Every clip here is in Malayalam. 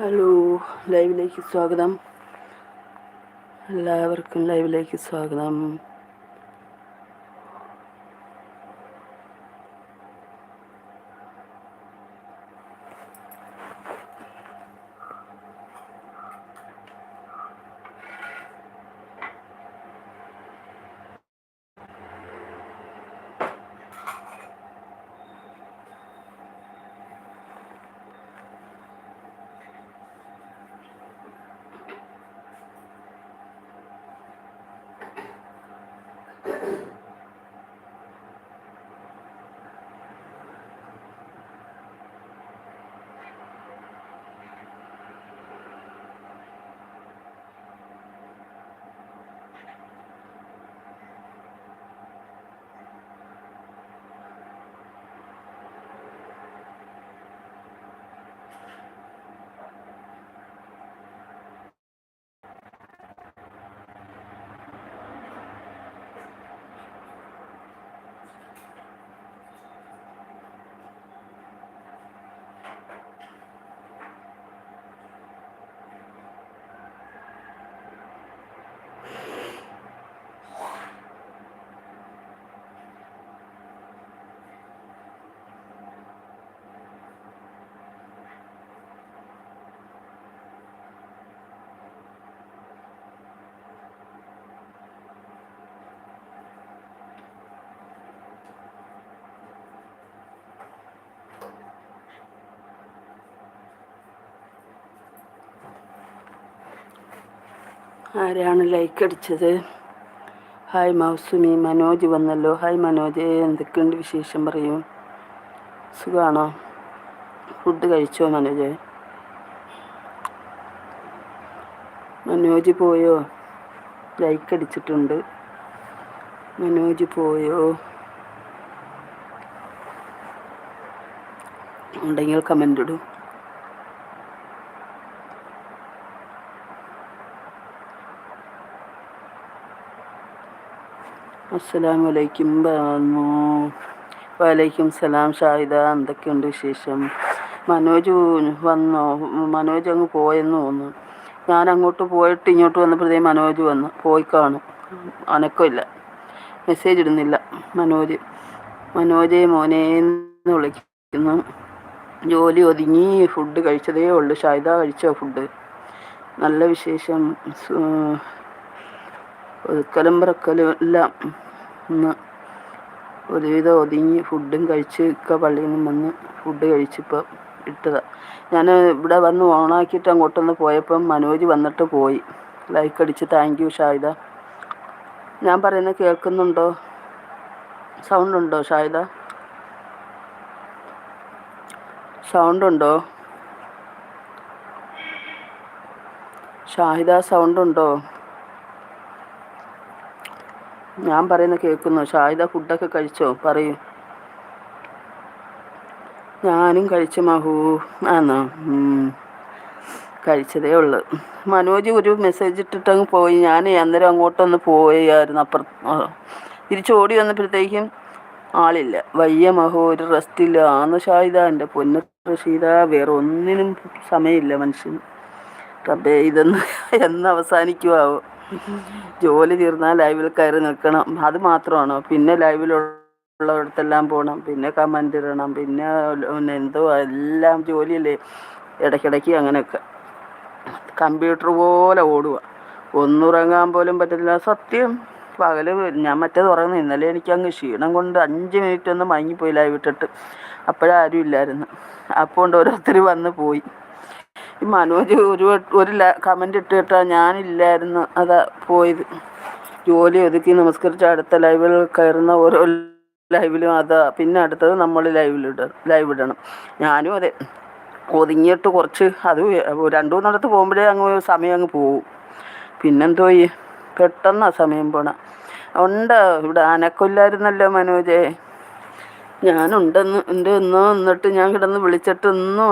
ഹലോ ലൈവിലേക്ക് സ്വാഗതം. എല്ലാവർക്കും ലൈവിലേക്ക് സ്വാഗതം. ആരാണ് ലൈക്ക് അടിച്ചത്? ഹായ് മൗസുമി മനോജ് വന്നല്ലോ. ഹായ് മനോജ് എന്തൊക്കെയുണ്ട് വിശേഷം പറയൂ. സുഖമാണോ ഫുഡ് കഴിച്ചോ മനോജ്? മനോജ് പോയോ? ലൈക്ക് അടിച്ചിട്ടുണ്ട്. മനോജ് പോയോ? ഉണ്ടെങ്കിൽ കമന്റ് ഇടും. അസ്സലാമു വലൈക്കും പറഞ്ഞു. വലൈക്കും സലാം ഷാഹിദ എന്തൊക്കെയുണ്ട് വിശേഷം? മനോജ് വന്നു? മനോജ് അങ്ങ് പോയെന്ന് തോന്നുന്നു. ഞാൻ അങ്ങോട്ട് പോയിട്ട് ഇങ്ങോട്ട് വന്നപ്പോഴത്തേ മനോജ് വന്നു. പോയി കാണും. അനക്കമില്ല. മെസ്സേജ് ഇടുന്നില്ല. മനോജ് മനോജ് മോനെ എന്ന് വിളിക്കുന്നു. ജോലി ഒതുങ്ങി. ഫുഡ് കഴിച്ചതേ ഉള്ളൂ. ഷാഹിദ കഴിച്ചോ ഫുഡ്? നല്ല വിശേഷം. ഒതുക്കലും പറക്കലും എല്ലാം ഒന്ന് ഒരുവിധം ഒതുങ്ങി ഫുഡും കഴിച്ച് ഇക്ക പള്ളിയിൽ നിന്നും വന്ന് ഫുഡ് കഴിച്ചിപ്പോൾ ഇട്ടതാണ് ഞാൻ ഇവിടെ വന്ന് ഓണാക്കിയിട്ട് അങ്ങോട്ട് അങ്ങോട്ടൊന്ന് പോയപ്പം മനോജ് വന്നിട്ട് പോയി. ലൈക്ക് അടിച്ച് താങ്ക് യു ഷാഹിദ. ഞാൻ പറയുന്നത് കേൾക്കുന്നുണ്ടോ? സൗണ്ട് ഉണ്ടോ ഷാഹിദ? സൗണ്ട് ഉണ്ടോ? ഷാഹിദ സൗണ്ട് ഉണ്ടോ? ഞാൻ പറയുന്ന കേൾക്കുന്നു. ഷാഹിദ ഫുഡൊക്കെ കഴിച്ചോ? പറയൂ. ഞാനും കഴിച്ചു മഹു. ആന്നോ? കഴിച്ചതേ ഉള്ളു. മനോജ് ഒരു മെസ്സേജ് ഇട്ടിട്ടങ്ങ് പോയി. ഞാൻ അന്നേരം അങ്ങോട്ടൊന്ന് പോയായിരുന്നു. അപ്പുറത്ത് തിരിച്ച് ഓടി വന്നപ്പോഴത്തേക്കും ആളില്ല. വയ്യ മഹോ ഒരു റെസ്റ്റില്ല ആന്ന് ഷാഹിദ എന്റെ പൊന്ന റഷീദ. വേറെ ഒന്നിനും സമയമില്ല മനുഷ്യന്. റബ്ബേ ഇതൊന്ന് എന്ന് അവസാനിക്കുമാവോ ജോലി തീർന്നാൽ ലൈവിൽ കയറി നിൽക്കണം. അത് മാത്രമാണോ? പിന്നെ ലൈവിലുള്ളയിടത്തെല്ലാം പോകണം പിന്നെ കമന്റ് ഇടണം. പിന്നെ എന്തോ എല്ലാം ജോലിയല്ലേ? ഇടയ്ക്കിടയ്ക്ക് അങ്ങനെയൊക്കെ. കമ്പ്യൂട്ടർ പോലെ ഓടുക ഒന്നുറങ്ങാൻ പോലും പറ്റില്ല സത്യം പകൽ ഞാൻ മറ്റേത് ഉറങ്ങുന്നു ഇന്നലെ എനിക്ക് അങ്ങ് ക്ഷീണം കൊണ്ട് അഞ്ച് മിനിറ്റ് ഒന്ന് മയങ്ങിപ്പോയി ലൈവ് ഇട്ടിട്ട്. അപ്പോഴാരും ഇല്ലായിരുന്നു. അപ്പോണ്ട് ഓരോരുത്തർ വന്ന് പോയി. ഈ മനോജ് ഒരു ഒരു കമന്റ് ഇട്ടിട്ടാ ഞാനില്ലായിരുന്നു. അതാ പോയത്. ജോലി ഒതുക്കി നമസ്കരിച്ച് അടുത്ത ലൈവിൽ കയറുന്ന ഓരോ ലൈവിലും അതാ. പിന്നെ അടുത്തത് നമ്മൾ ലൈവിലിട ലൈവ് ഇടണം. ഞാനും അതെ. ഒതുങ്ങിയിട്ട് കുറച്ച് അത് രണ്ടു മൂന്നിടത്ത് പോകുമ്പോഴേ അങ്ങ് സമയം അങ്ങ് പോവും. പിന്നെന്തോ ഈ പെട്ടെന്നാണ് സമയം പോണ. ഉണ്ട് ഇവിടെ ആനക്കൊല്ലായിരുന്നല്ലോ മനോജേ. ഞാനുണ്ടെന്ന് എന്റെ ഇന്ന് എന്നിട്ട് ഞാൻ കിടന്ന് വിളിച്ചിട്ടൊന്നും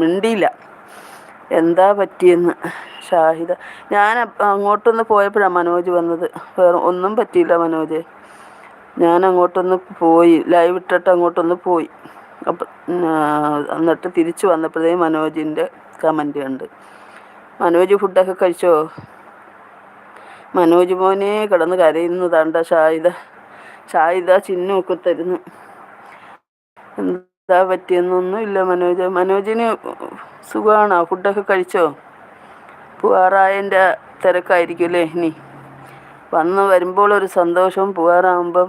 മിണ്ടിയില്ല. എന്താ പറ്റിയെന്ന് ഷാഹിദ. ഞാൻ അങ്ങോട്ടൊന്ന് പോയപ്പോഴാണ് മനോജ് വന്നത്. വേറെ ഒന്നും പറ്റിയില്ല മനോജ്. ഞാൻ അങ്ങോട്ടൊന്ന് പോയി ലൈവ് ഇട്ടിട്ട് അങ്ങോട്ടൊന്ന് പോയി. അപ്പം എന്നിട്ട് തിരിച്ചു വന്നപ്പോഴേ മനോജിന്റെ കമന്റ് ഉണ്ട് മനോജ് ഫുഡൊക്കെ കഴിച്ചോ? മനോജ് മോനെ കിടന്ന് കരയുന്നു തണ്ട ഷായിദ ചിന്നൊക്കെ തരുന്നു. എന്താ പറ്റിയെന്നൊന്നും ഇല്ല മനോജ്. മനോജിന് സുഖമാണോ ഫുഡൊക്കെ കഴിച്ചോ? പൂവാറായന്റെ തിരക്കായിരിക്കും അല്ലേ ഇനി? വന്ന് വരുമ്പോൾ ഒരു സന്തോഷവും പൂവാറാകുമ്പം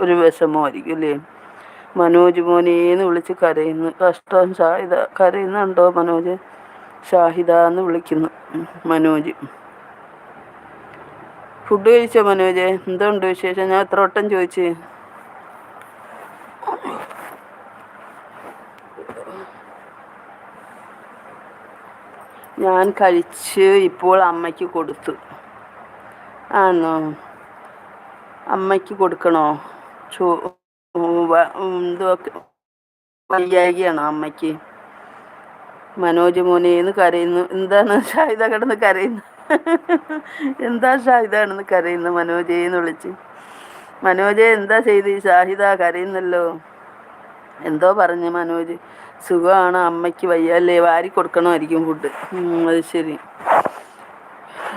ഒരു വിഷമമായിരിക്കും അല്ലേ? മനോജ് മോനേന്ന് വിളിച്ച് കരയുന്നു. കഷ്ടം ഷാഹിദ കരയുന്നുണ്ടോ മനോജ്? ഷാഹിദ എന്ന് വിളിക്കുന്നു. മനോജ്. ഫുഡ് കഴിച്ചോ മനോജെ? എന്തുണ്ട് വിശേഷം? ഞാൻ എത്ര വട്ടം ചോദിച്ച്. ഞാൻ കഴിച്ച് ഇപ്പോൾ അമ്മയ്ക്ക് കൊടുത്തു. ആണോ? അമ്മയ്ക്ക് കൊടുക്കണോ? ചോ വയ്യായികയാണോ അമ്മയ്ക്ക്? മനോജ് മോനേന്ന് കരയുന്നു. എന്താണ്? ഷായുധ കിടന്ന് കരയുന്നു. എന്താ ഷാഹിദാണെന്ന് കരയുന്ന മനോജയെന്ന് വിളിച്ച്. മനോജെ എന്താ ചെയ്ത്? ഷാഹിദ കരയുന്നല്ലോ. എന്തോ പറഞ്ഞു മനോജ്. സുഖമാണ് അമ്മയ്ക്ക് വയ്യല്ലേ വാരി കൊടുക്കണമായിരിക്കും ഫുഡ് അത് ശരി.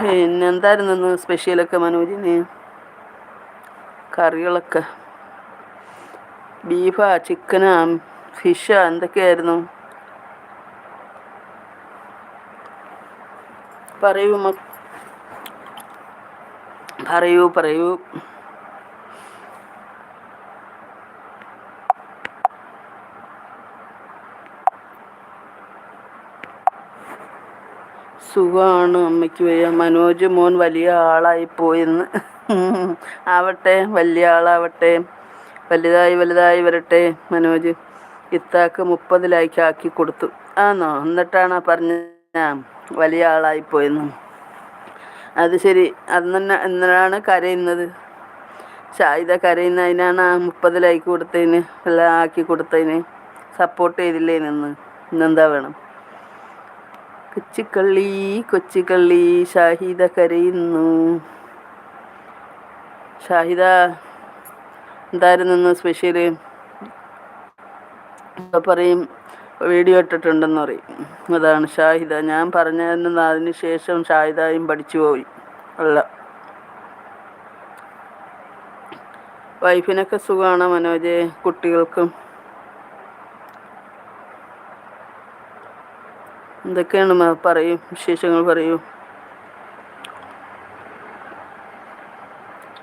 പിന്നെ എന്തായിരുന്നു സ്പെഷ്യലൊക്കെ മനോജിന്? കറികളൊക്കെ. ബീഫാ ചിക്കനാ ഫിഷാ എന്തൊക്കെയായിരുന്നു? പറയൂ പറയൂ പറയൂ. സുഖമാണ് അമ്മയ്ക്ക് വയ്യ. മനോജ് മോൻ വലിയ ആളായി പോയെന്ന് ആവട്ടെ വലിയ ആളാവട്ടെ. വലുതായി വലുതായി വരട്ടെ മനോജ്. ഇത്താക്ക് മുപ്പതിലാക്കി ആക്കി കൊടുത്തു. ആന്നോ എന്നിട്ടാണ് പറഞ്ഞ വലിയ ആളായി പോയെന്ന് അത് ശരി. അന്ന് എന്നാണ് കരയുന്നത്. ഷാഹിദ കരയുന്നതിനാണ് ആ മുപ്പത് ലൈക്ക് കൊടുത്തതിന് എല്ലാം ആക്കി കൊടുത്തതിന് സപ്പോർട്ട് ചെയ്തില്ലേ നിന്ന്. ഇന്നെന്താ വേണം? കൊച്ചിക്കള്ളി കൊച്ചിക്കള്ളി ഷാഹിദ കരയുന്നു. ഷാഹിദ എന്തായിരുന്നു സ്പെഷ്യൽ പറയും വീഡിയോ ഇട്ടിട്ടുണ്ടെന്ന് പറയും. അതാണ് ഷാഹിദ. ഞാൻ പറഞ്ഞതിന് അതിന് ശേഷം ഷാഹിദായും പഠിച്ചു പോയി. അല്ല. വൈഫിനൊക്കെ സുഖമാണ് മനോജെ? കുട്ടികൾക്കും? എന്തൊക്കെയാണ് പറയും? വിശേഷങ്ങൾ പറയൂ?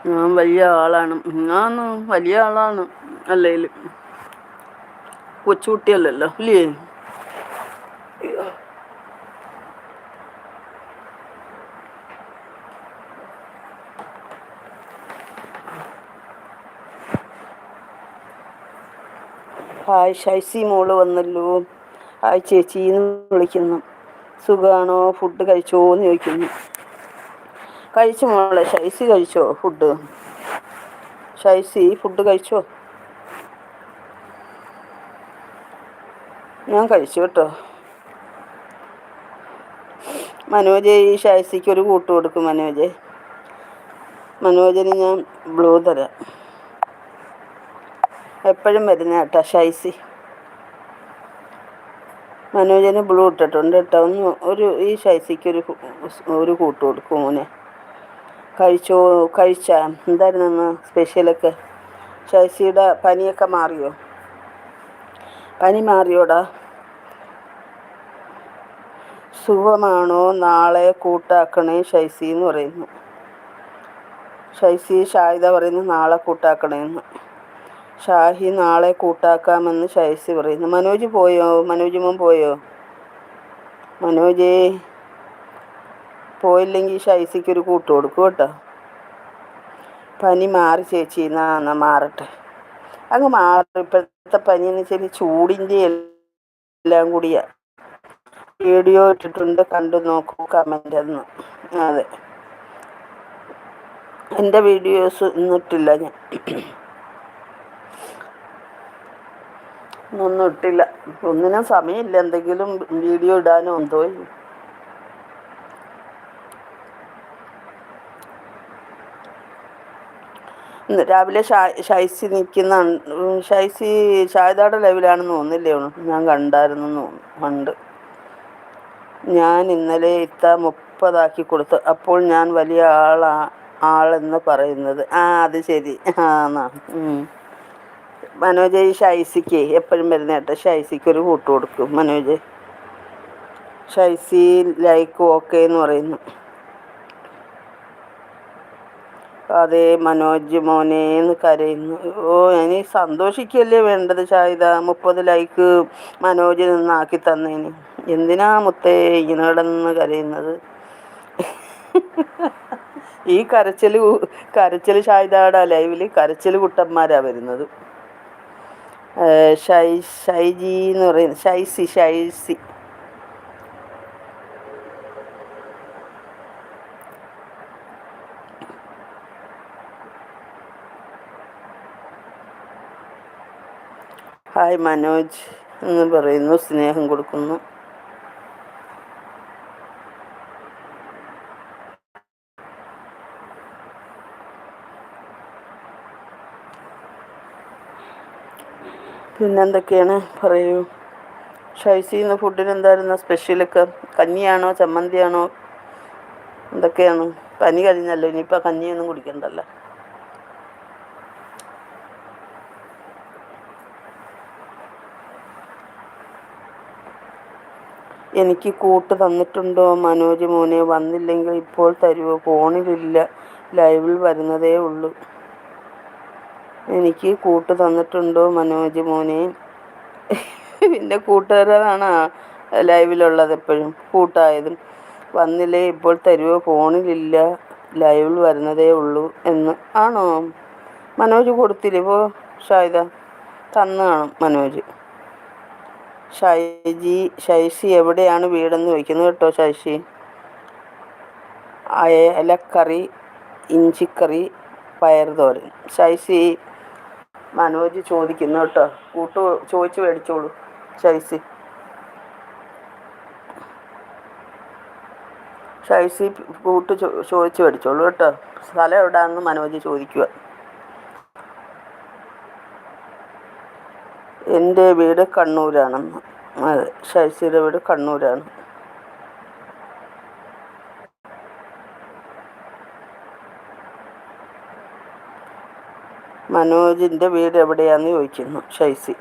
ഞാൻ വലിയ ആളാണ്. ഞാൻ വലിയ ആളാണ് അല്ലേലും കൊച്ചുകുട്ടിയല്ലല്ലോ ഇല്ലേ ഹായ് ഷൈസി മോൾ വന്നല്ലോ. ഹായ് ചേച്ചിന്ന് വിളിക്കുന്നു. സുഖമാണോ ഫുഡ് കഴിച്ചോ എന്ന് ചോദിക്കുന്നു. കഴിച്ചു മോളെ ഷൈസി കഴിച്ചോ ഫുഡ് ഷൈസി ഫുഡ് കഴിച്ചോ? ഞാൻ കഴിച്ചു കേട്ടോ. മനോജ് ഈ ഷൈസിക്ക് ഒരു കൂട്ട് കൊടുക്കും മനോജ്. മനോജിന് ഞാൻ ബ്ലൂ തരാം. എപ്പോഴും വരുന്ന കേട്ടോ ഷൈസി മനോജന് ബ്ലൂ ഇട്ടിട്ടുണ്ട് കേട്ടോ. ഒന്ന് ഒരു ഈ ഷൈസിക്ക് ഒരു ഒരു കൂട്ട് കൊടുക്കും മോനെ. കഴിച്ചോ കഴിച്ച? എന്തായിരുന്നു സ്പെഷ്യലൊക്കെ? ഷൈസിയുടെ പനിയൊക്കെ മാറിയോ? പനി മാറിയോടാ? സുഖമാണോ? നാളെ കൂട്ടാക്കണേ ഷൈസി എന്ന് പറയുന്നു. ഷൈസി ഷാഹിദ പറയുന്നു നാളെ കൂട്ടാക്കണേന്ന്. ഷാഹി നാളെ കൂട്ടാക്കാമെന്ന് ഷൈസി പറയുന്നു. മനോജ് പോയോ? മനോജ് പോയോ? മനോജേ പോയില്ലെങ്കിൽ ഷൈസിക്ക് ഒരു കൂട്ട് കൊടുക്കും കേട്ടോ. പനി മാറി ചേച്ചി എന്നാ എന്നാ മാറട്ടെ. അങ്ങ് മാറി ഇപ്പോഴത്തെ പനി എന്ന് വെച്ചാൽ ചൂടിന്റെ എല്ലാം കൂടിയാ. വീഡിയോ ഇട്ടിട്ടുണ്ട് കണ്ടു നോക്കൂ കമന്റ് എന്ന്. അതെ. എന്റെ വീഡിയോസ് ഇന്നിട്ടില്ല ഞാൻ. ഒന്നും ഇട്ടില്ല ഒന്നിനും സമയമില്ല. എന്തെങ്കിലും വീഡിയോ ഇടാനോ എന്തോ രാവിലെ ഷൈസി നിൽക്കുന്ന ഷൈസി ഷായദാടെ ലെവലാണെന്ന് തോന്നില്ലേ ഞാൻ കണ്ടായിരുന്നു ഉണ്ട് ഞാൻ ഇന്നലെ ഇത്ത മുപ്പതാക്കി കൊടുത്തു. അപ്പോൾ ഞാൻ വലിയ ആളാ ആളെന്ന് പറയുന്നത്. ആ അത് ശരി. ആ എന്നാ മനോജ് ഈ ഷൈസിക്ക് എപ്പോഴും വരുന്ന കേട്ടോ. ഷൈസിക്ക് ഒരു കൂട്ട് കൊടുക്കും മനോജ്. ഷൈസി ലൈക്ക് ഓക്കെ എന്ന് പറയുന്നു. അതെ മനോജ് മോനെ എന്ന് കരയുന്നു. ഓ ഇനി സന്തോഷിക്കല്ലേ വേണ്ടത് ഷായിദ മുപ്പത് ലൈക്ക് മനോജ് നിന്നാക്കി തന്നേന്. എന്തിനാ മുത്തേ ഇങ്ങനെ കരയുന്നത്? ഈ കരച്ചിൽ കരച്ചിൽ ഷായിദാട ലൈവിൽ കരച്ചിൽ കുട്ടന്മാരാണ് വരുന്നത്. ഷൈ ഷൈജി എന്ന് പറയുന്നത് ഷൈസി ഷൈസി. ഹായ് മനോജ് എന്ന് പറയുന്നു സ്നേഹം കൊടുക്കുന്നു. പിന്നെന്തൊക്കെയാണ് പറയൂ? ഷൈസിന്ന് ഫുഡിന് എന്തായിരുന്നു സ്പെഷ്യലൊക്കെ? കഞ്ഞിയാണോ? ചമ്മന്തിയാണോ? എന്തൊക്കെയാണ്? പനി കഴിഞ്ഞല്ലോ ഇനിയിപ്പോൾ കഞ്ഞിയൊന്നും കുടിക്കണ്ടല്ലോ. എനിക്ക് കൂട്ട് തന്നിട്ടുണ്ടോ മനോജ് മോനെ? വന്നില്ലെങ്കിൽ ഇപ്പോൾ തരുമോ ഫോണിലില്ല. ലൈവിൽ വരുന്നതേ ഉള്ളൂ. എനിക്ക് കൂട്ട് തന്നിട്ടുണ്ടോ മനോജ് മോനെ? പിന്നെ കൂട്ടുകാരാണ് ലൈവിലുള്ളത് എപ്പോഴും. കൂട്ടായതും. വന്നില്ലേ ഇപ്പോൾ തരുവോ? ഫോണിലില്ല. ലൈവിൽ വരുന്നതേ ഉള്ളൂ എന്ന്. ആണോ? മനോജ് കൊടുത്തില്ലേ? ഇപ്പോൾ ഷായിദ തന്നു കാണും മനോജ്. ഷൈജി ഷൈസി എവിടെയാണ് വീടെന്ന് വയ്ക്കുന്നത് കേട്ടോ ശൈശി അയലക്കറി ഇഞ്ചിക്കറി പയർ തോരൻ ഷൈസി മനോജ് ചോദിക്കുന്നു കേട്ടോ. കൂട്ട് ചോദിച്ച് മേടിച്ചോളൂ ഷൈസി. ഷൈസി കൂട്ട് ചോദിച്ച് മേടിച്ചോളൂ കേട്ടോ. സ്ഥലം എവിടെയാണെന്ന് മനോജ് ചോദിക്കുക എന്റെ വീട് കണ്ണൂരാണെന്ന്. അതെ ഷൈസിയുടെ വീട് കണ്ണൂരാണ്. മനോജിന്റെ വീട് എവിടെയാന്ന് ചോദിക്കുന്നു ഷൈസി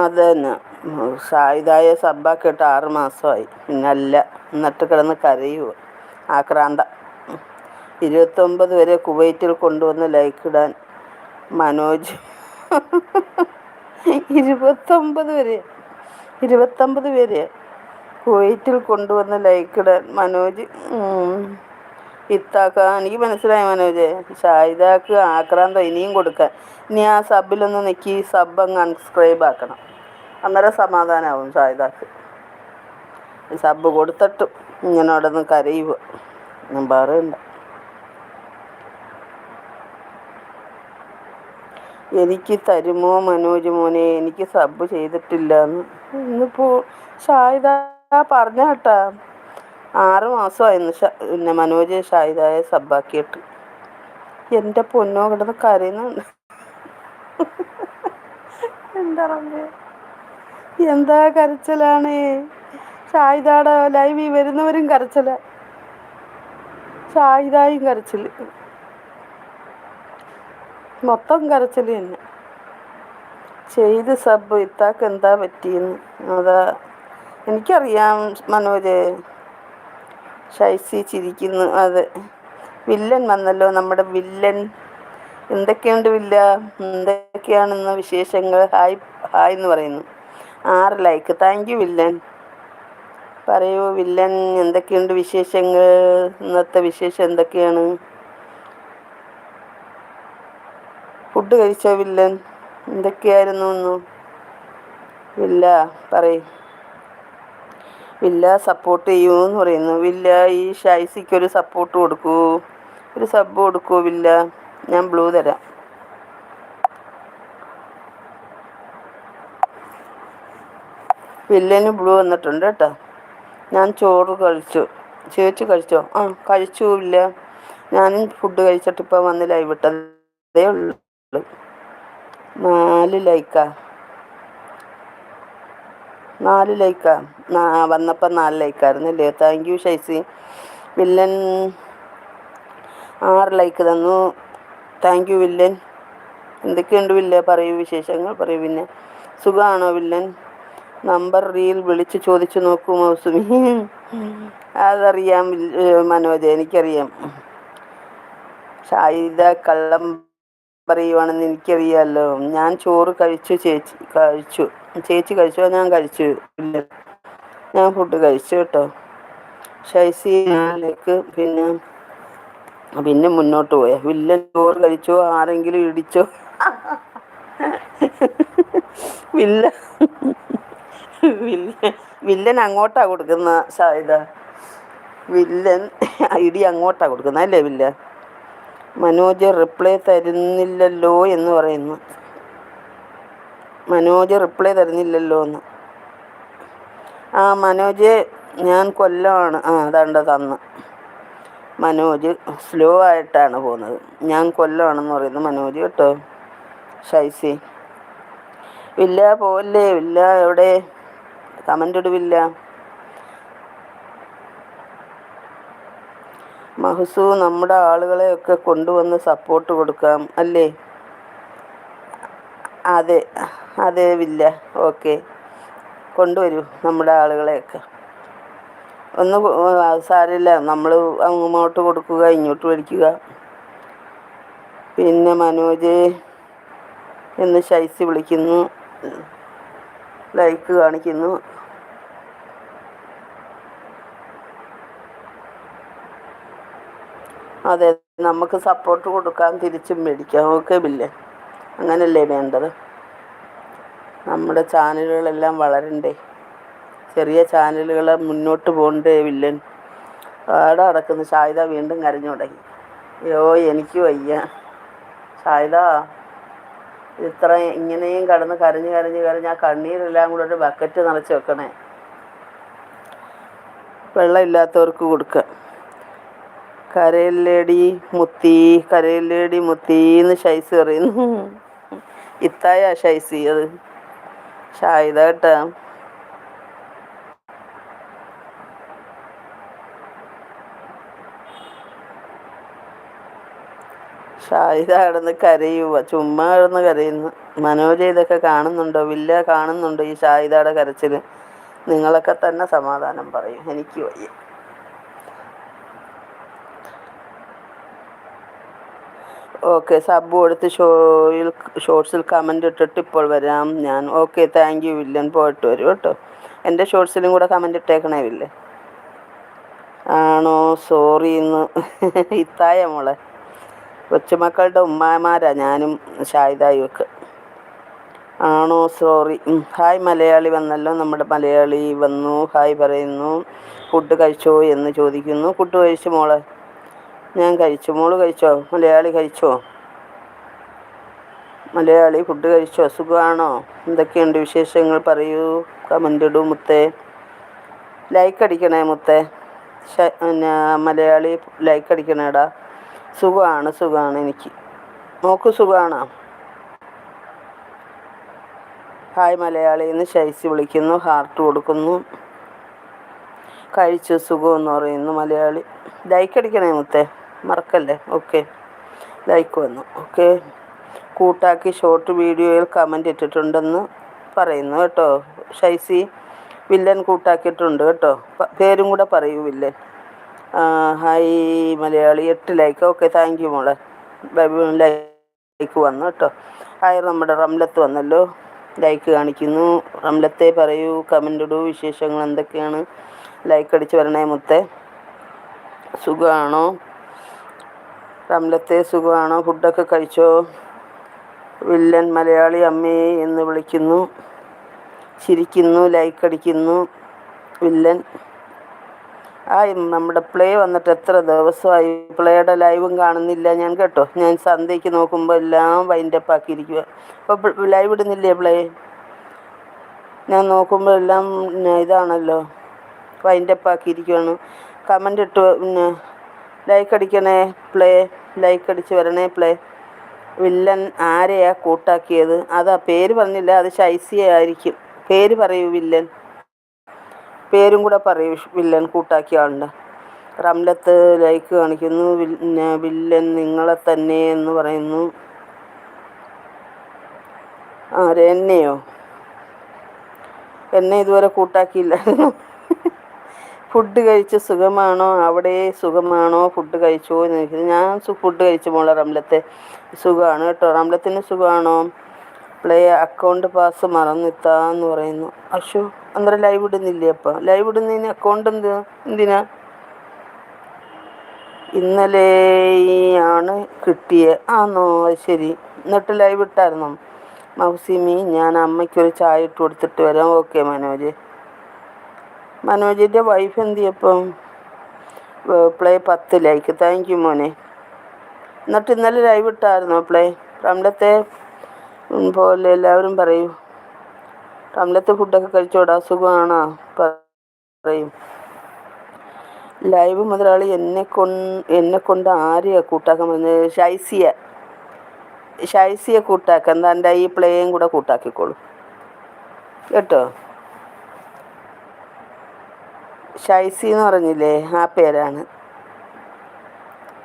അത് സായുധായ സബ്ബാക്കിയിട്ട് ആറ് മാസമായി. പിന്നല്ല എന്നിട്ട് കിടന്ന് കരയുക ആക്രാന്ത. ഇരുപത്തൊമ്പത് വരെ കുവൈറ്റിൽ കൊണ്ടുവന്ന് ലൈക്കിടാൻ മനോജ്. ഇരുപത്തൊമ്പത് വരെ. ഇരുപത്തൊമ്പത് പേര് കുവൈറ്റിൽ കൊണ്ടുവന്ന് ലൈക്കിടാൻ മനോജ്. ഇത്താക്ക എനിക്ക് മനസ്സിലായി മനോജ്. ഷാഹിദാക്ക് ആക്രാന്തം ഇനിയും കൊടുക്കാൻ. ഇനി ആ സബിലൊന്ന് നിൽക്കി സബ് അങ്ങ് അൺസ്ക്രൈബ് ആക്കണം. അന്നേരം സമാധാനമാവും ഷാഹിദാക്ക് സബ് കൊടുത്തിട്ടും ഇങ്ങനെ അവിടെ നിന്ന് കരയുക. ഞാൻ പറയണ്ട. എനിക്ക് തരുമോ മനോജ് മോനെ എനിക്ക് സബ് ചെയ്തിട്ടില്ല എന്ന്. ഇന്നിപ്പോൾ ഷാഹിദ പറഞ്ഞ കേട്ടാ. ആറ് മാസമായിരുന്നു പിന്നെ മനോജ് ഷാഹിദായെ സബ്ബാക്കിയിട്ട്. എന്റെ പൊന്നോ കിടന്ന് കരയുന്നുണ്ട്. എന്താ റബ്ബേ. എന്താ കരച്ചിലാണ്? ലൈവ് ലൈവിൽ വരുന്നവരും കരച്ചില. ഷാഹിദായും കരച്ചിൽ മൊത്തം കരച്ചിൽ തന്നെ. ചെയ്ത് സബ് ഇത്താക്ക് എന്താ പറ്റിയെന്ന്? അതാ എനിക്കറിയാം മനോജ്. ഷൈസി ചിരിക്കുന്നു. അതെ വില്ലൻ വന്നല്ലോ നമ്മുടെ വില്ലൻ. എന്തൊക്കെയുണ്ട് വില്ല? എന്തൊക്കെയാണെന്ന് വിശേഷങ്ങൾ? ഹായ് ഹായ് എന്ന് പറയുന്നു. ആറ് ലൈക്ക് താങ്ക് യു വില്ലൻ. പറയൂ വില്ലൻ എന്തൊക്കെയുണ്ട് വിശേഷങ്ങൾ? ഇന്നത്തെ വിശേഷം എന്തൊക്കെയാണ്? ഫുഡ് കഴിച്ചോ വില്ലൻ? എന്തൊക്കെയായിരുന്നു ഒന്നു വില്ല പറയ്. വില്ല സപ്പോർട്ട് ചെയ്യൂ എന്ന് പറയുന്നു. വില്ല ഈ ഷൈസിക്ക് ഒരു സപ്പോർട്ട് കൊടുക്കൂ. ഒരു സബ് കൊടുക്കൂ വില്ല. ഞാൻ ബ്ലൂ തരാം. വില്ലന് ബ്ലൂ വന്നിട്ടുണ്ട് കേട്ടോ. ഞാൻ ചോറ് കഴിച്ചു. ചേച്ചി കഴിച്ചോ? ആ കഴിച്ചു ഇല്ല ഞാനും ഫുഡ് കഴിച്ചിട്ട് ഇപ്പോൾ വന്ന് ലൈവ് ഇട്ടതേ ഉള്ളു. നാല് ലൈക്കാ നാല് ലൈക്കാ വന്നപ്പോൾ നാല് ലൈക്കായിരുന്നല്ലേ താങ്ക് യു ഷൈസി വില്ലൻ ആറ് ലൈക്ക് തന്നു. Thank you villain. എന്തൊക്കെയുണ്ട് വില്ല? പറയൂ വിശേഷങ്ങൾ. പറയൂ പിന്നെ. സുഖമാണോ വില്ലൻ? നമ്പർ റീൽ വിളിച്ച് ചോദിച്ചു നോക്കൂ മൗസുമി. അതറിയാം മനോജ് എനിക്കറിയാം. ഷായിദ കള്ളം പറയുവാണെന്ന് എനിക്കറിയാമല്ലോ ഞാൻ ചോറ് കഴിച്ചു ചേച്ചി കഴിച്ചു. ചേച്ചി കഴിച്ചോ? ഞാൻ കഴിച്ചു. ഇല്ല. ഞാൻ ഫുഡ് കഴിച്ചു കേട്ടോ. ഷൈസി പിന്നെ പിന്നെ മുന്നോട്ട് പോയ. വില്ലൻ ചോറ് കഴിച്ചോ? ആരെങ്കിലും ഇടിച്ചോ? വില്ല വില്ലൻ വില്ലൻ അങ്ങോട്ടാ കൊടുക്കുന്ന ഇത്. വില്ലൻ ഇടി അങ്ങോട്ടാ കൊടുക്കുന്ന അല്ലേ വില്ല? മനോജ് റിപ്ലൈ തരുന്നില്ലല്ലോ എന്ന് പറയുന്നു. മനോജ് റിപ്ലൈ തരുന്നില്ലല്ലോ എന്ന്. ആ മനോജ് ഞാൻ കൊല്ലമാണ് ആ അതാണ്ട് തന്ന്. മനോജ് സ്ലോ ആയിട്ടാണ് പോകുന്നത്. ഞാൻ കൊല്ലമാണെന്ന് പറയുന്നു. മനോജ് കേട്ടോ. ഷൈസി. ഇല്ല പോവല്ലേ? ഇല്ല എവിടെ? കമന്റ് ഇടുവില്ല മഹസു നമ്മുടെ ആളുകളെയൊക്കെ കൊണ്ടുവന്ന് സപ്പോർട്ട് കൊടുക്കാം അല്ലേ? അതെ അതെ വില്ല. ഓക്കെ. കൊണ്ടുവരൂ നമ്മുടെ ആളുകളെയൊക്കെ. ഒന്ന് സാരമില്ല. നമ്മൾ അങ്ങോട്ട് കൊടുക്കുക ഇങ്ങോട്ട് മേടിക്കുക പിന്നെ മനോജ് എന്ന് ശൈസി വിളിക്കുന്നു. ലൈക്ക് കാണിക്കുന്നു. അതെ നമുക്ക് സപ്പോർട്ട് കൊടുക്കാൻ തിരിച്ചും മേടിക്കാം. ഓക്കെ ബില്ലേ. അങ്ങനല്ലേ വേണ്ടത്? നമ്മുടെ ചാനലുകളെല്ലാം വളരണ്ടേ? ചെറിയ ചാനലുകൾ മുന്നോട്ട് പോകണ്ടേ വില്ലൻ? ആടെ നടക്കുന്നു ഷാഹിദ വീണ്ടും കരഞ്ഞു തുടങ്ങി. അയ്യോ എനിക്ക് വയ്യ. ഷാഹിദ. ഇത്ര ഇങ്ങനെയും കടന്ന് കരഞ്ഞ് കരഞ്ഞ് കരഞ്ഞ് ആ കണ്ണീരെല്ലാം കൂടെ ഒരു ബക്കറ്റ് നിറച്ച് വെക്കണേ. വെള്ളമില്ലാത്തവർക്ക് കൊടുക്കുക കരയില്ലേടി മുത്തി കരയില്ലേടി മുത്തിന്ന് ഷൈസ് പറയുന്നു. ഇത്തായ ഷൈസി അത് ഷായിദ കേട്ടാ. ഷാഹിദ കിടന്ന് കരയുക ചുമ്മാ കിടന്ന് കരയുന്നു. മനോജ ഇതൊക്കെ കാണുന്നുണ്ടോ? വില്ല കാണുന്നുണ്ടോ ഈ ഷാഹിദയുടെ കരച്ചിൽ നിങ്ങളൊക്കെ തന്നെ സമാധാനം പറയും. എനിക്ക് വയ്യ. ഓക്കെ സബ് കൊടുത്ത് ഷോയിൽ ഷോർട്സിൽ കമന്റ് ഇട്ടിട്ട് ഇപ്പോൾ വരാം ഞാൻ. Okay thank you villain. പോയിട്ട് വരും കേട്ടോ. എന്റെ ഷോർട്സിലും കൂടെ കമന്റ് ഇട്ടേക്കണേ വില്ലേ. ആണോ? സോറി ഇന്ന്. ഇത്തായ മോളെ. കൊച്ചുമക്കളുടെ ഉമ്മാമാരാ ഞാനും ഷാഹിദായും ഒക്കെ ആണോ? സോറി. ഹായ് മലയാളി വന്നല്ലോ. നമ്മുടെ മലയാളി വന്നു. ഹായ് പറയുന്നു. ഫുഡ് കഴിച്ചോ എന്ന് ചോദിക്കുന്നു. ഫുഡ് കഴിച്ചു മോളെ? ഞാൻ കഴിച്ചു. മോൾ കഴിച്ചോ? മലയാളി കഴിച്ചോ? മലയാളി ഫുഡ് കഴിച്ചോ? സുഖമാണോ എന്തൊക്കെയുണ്ട് വിശേഷങ്ങൾ? പറയൂ. കമന്റ് ഇടൂ മുത്തേ. ലൈക്ക് അടിക്കണേ മുത്തേ. പിന്നെ മലയാളി ലൈക്ക് അടിക്കണേടാ. സുഖമാണ് സുഖമാണ് എനിക്ക്. നോക്ക് സുഖമാണോ ഹായ് മലയാളി എന്ന് ശൈസി വിളിക്കുന്നു ഹാർട്ട് കൊടുക്കുന്നു. കഴിച്ചു സുഖമെന്ന് പറയുന്നു മലയാളി. ലൈക്ക് അടിക്കണേ മുത്തേ മറക്കല്ലേ? ഓക്കെ ലൈക്ക് വന്നു. ഓക്കെ കൂട്ടാക്കി ഷോർട്ട് വീഡിയോയിൽ കമന്റ് ഇട്ടിട്ടുണ്ടെന്ന് പറയുന്നു കേട്ടോ. ഷൈസി വില്ലൻ കൂട്ടാക്കിയിട്ടുണ്ട് കേട്ടോ. പേരും കൂടെ പറയൂ വില്ലൻ. ഹായ് മലയാളി എട്ട് ലൈക്ക് ഓക്കെ താങ്ക് യു മോളെ. ലൈക്ക് വന്നു കേട്ടോ ഹായ് നമ്മുടെ റംലത്ത് വന്നല്ലോ. ലൈക്ക് കാണിക്കുന്നു. റംലത്തെ പറയൂ കമന്റ് ഇടൂ വിശേഷങ്ങൾ എന്തൊക്കെയാണ്? ലൈക്ക് അടിച്ച് വരണേ മുത്തേ. സുഖമാണോ റംലത്തെ സുഖമാണോ ഫുഡൊക്കെ കഴിച്ചോ? വില്ലൻ മലയാളി അമ്മയെ എന്ന് വിളിക്കുന്നു. ചിരിക്കുന്നു ലൈക്ക് അടിക്കുന്നു. വില്ലൻ. ആ നമ്മുടെ പ്ലേ വന്നിട്ട് എത്ര ദിവസമായി? പ്ലേയുടെ ലൈവും കാണുന്നില്ല. ഞാൻ കേട്ടോ ഞാൻ സന്ധ്യയ്ക്ക് നോക്കുമ്പോൾ എല്ലാം വൈൻഡപ്പ് ആക്കിയിരിക്കുക അപ്പോൾ ലൈവ് ഇടുന്നില്ലേ പ്ലേ? ഞാൻ നോക്കുമ്പോൾ എല്ലാം ഇതാണല്ലോ വൈൻഡപ്പ് ആക്കിയിരിക്കുകയാണ് കമന്റ് ഇട്ട് പിന്നെ ലൈക്ക് അടിക്കണേ പ്ലേ ലൈക്ക് അടിച്ച് വരണേ പ്ലേ. വില്ലൻ ആരെയാ കൂട്ടാക്കിയത്? അതാ പേര് പറഞ്ഞില്ല അത് ശൈസിയായിരിക്കും പേര് പറയൂ വില്ലൻ. പേരും കൂടെ പറയും വില്ലൻ കൂട്ടാക്കിയ ആളുടെ റംലത്ത് ലൈക്ക് കാണിക്കുന്നു വില്ലൻ നിങ്ങളെ തന്നെ എന്ന് പറയുന്നു. ആരെ എന്നെയോ എന്നെ ഇതുവരെ കൂട്ടാക്കിയില്ല. ഫുഡ് കഴിച്ച് സുഖമാണോ? അവിടെ സുഖമാണോ? ഫുഡ് കഴിച്ചോ എന്ന് ചോദിക്കുന്നത് ഞാൻ ഫുഡ് കഴിച്ചു മോളെ റംലത്തെ. സുഖമാണ് കേട്ടോ. റംലത്തിന് സുഖമാണോ? പ്ലേ അക്കൗണ്ട് പാസ് മറന്നിത്താന്ന് പറയുന്നു. അശു അന്നേരം ലൈവ് ഇടുന്നില്ലേ അപ്പം? ലൈവ് ഇടുന്നതിന് അക്കൗണ്ട് എന്ത്? എന്തിനാ? ഇന്നലെയാണ് കിട്ടിയ. ആന്നോ ശരി. എന്നിട്ട് ലൈവ് ഇട്ടായിരുന്നു? മൗസിമി ഞാൻ അമ്മയ്ക്കൊരു ചായ ഇട്ട് കൊടുത്തിട്ട് വരാം. ഓക്കെ മനോജ്. മനോജിന്റെ വൈഫ് എന്ത് ചെയ്യപ്പം? പ്ലേ പത്ത് ലൈക്ക് താങ്ക് യു മോനെ. എന്നിട്ട് ഇന്നലെ ലൈവ് ഇട്ടായിരുന്നു പ്ലേ റംലത്തെ പോലെ എല്ലാവരും പറയും. റംലത്തെ ഫുഡൊക്കെ കഴിച്ചോടാ സുഖമാണോ പറയും. ലൈവ് മുതലാളി എന്നെ കൊ എന്നെ കൊണ്ട് ആരെയാ കൂട്ടാക്കാൻ പറഞ്ഞത്? ഷൈസിയ. ഷൈസിയെ കൂട്ടാക്കാം എന്താ ഈ പ്ലേയും കൂടെ കൂട്ടാക്കിക്കോളൂ. കേട്ടോ? ഷൈസി എന്ന് പറഞ്ഞില്ലേ ആ പേരാണ്.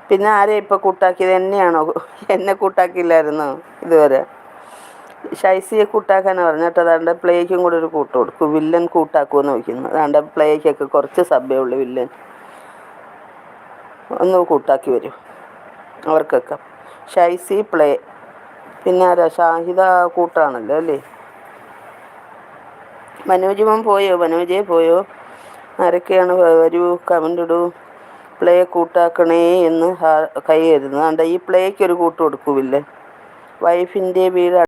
പിന്നെ ആരെയും ഇപ്പോൾ കൂട്ടാക്കിയത്? എന്നെയാണോ? എന്നെ കൂട്ടാക്കിയില്ലായിരുന്നോ ഇതുവരെ? ഷൈസിയെ കൂട്ടാക്കാനാണ് പറഞ്ഞു കേട്ടോ അതാണ്ട് പ്ലേക്കും കൂടെ ഒരു കൂട്ട് കൊടുക്കും. വില്ലൻ കൂട്ടാക്കുമെന്ന് നോക്കുന്നു അതാണ്ട് പ്ലേക്കൊക്കെ കുറച്ച് സബ്ബേ ഉള്ളു വില്ലൻ. ഒന്ന് കൂട്ടാക്കി വരും. അവർക്കൊക്കെ. ഷൈസി പ്ലേ. പിന്നെ ആരാ? ഷാഹിദ കൂട്ടാണല്ലോ അല്ലേ? മനോജിമൻ പോയോ? മനോജേ പോയോ? ആരൊക്കെയാണ്? വരൂ കമന്റ് ഇടൂ. പ്ലേ കൂട്ടാക്കണേ എന്ന് കൈ കരുതുന്നു. അതുകൊണ്ട് ഈ പ്ലേക്ക് ഒരു കൂട്ട് കൊടുക്കൂല്ലേ വൈഫിന്റെ വീട്